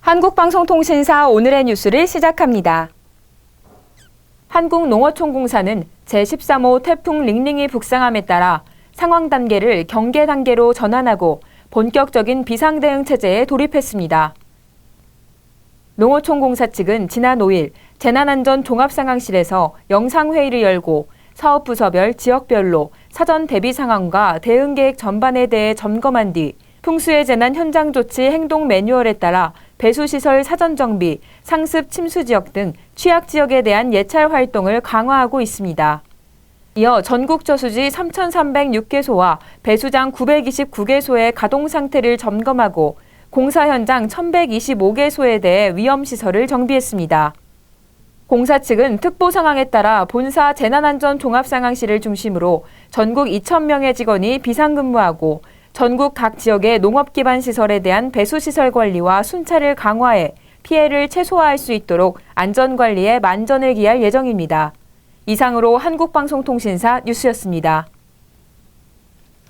한국방송통신사 오늘의 뉴스를 시작합니다. 한국농어촌공사는 제13호 태풍 링링이 북상함에 따라 상황 단계를 경계 단계로 전환하고 본격적인 비상대응 체제에 돌입했습니다. 농어촌공사 측은 지난 5일 재난안전 종합상황실에서 영상회의를 열고 사업부서별 지역별로 사전 대비 상황과 대응 계획 전반에 대해 점검한 뒤 풍수의 재난 현장 조치 행동 매뉴얼에 따라 배수시설 사전 정비, 상습 침수 지역 등 취약 지역에 대한 예찰 활동을 강화하고 있습니다. 이어 전국 저수지 3,306개소와 배수장 929개소의 가동 상태를 점검하고 공사 현장 1,125개소에 대해 위험 시설을 정비했습니다. 공사 측은 특보 상황에 따라 본사 재난안전 종합상황실을 중심으로 전국 2,000명의 직원이 비상근무하고 전국 각 지역의 농업 기반 시설에 대한 배수 시설 관리와 순찰을 강화해 피해를 최소화할 수 있도록 안전 관리에 만전을 기할 예정입니다. 이상으로 한국방송통신사 뉴스였습니다.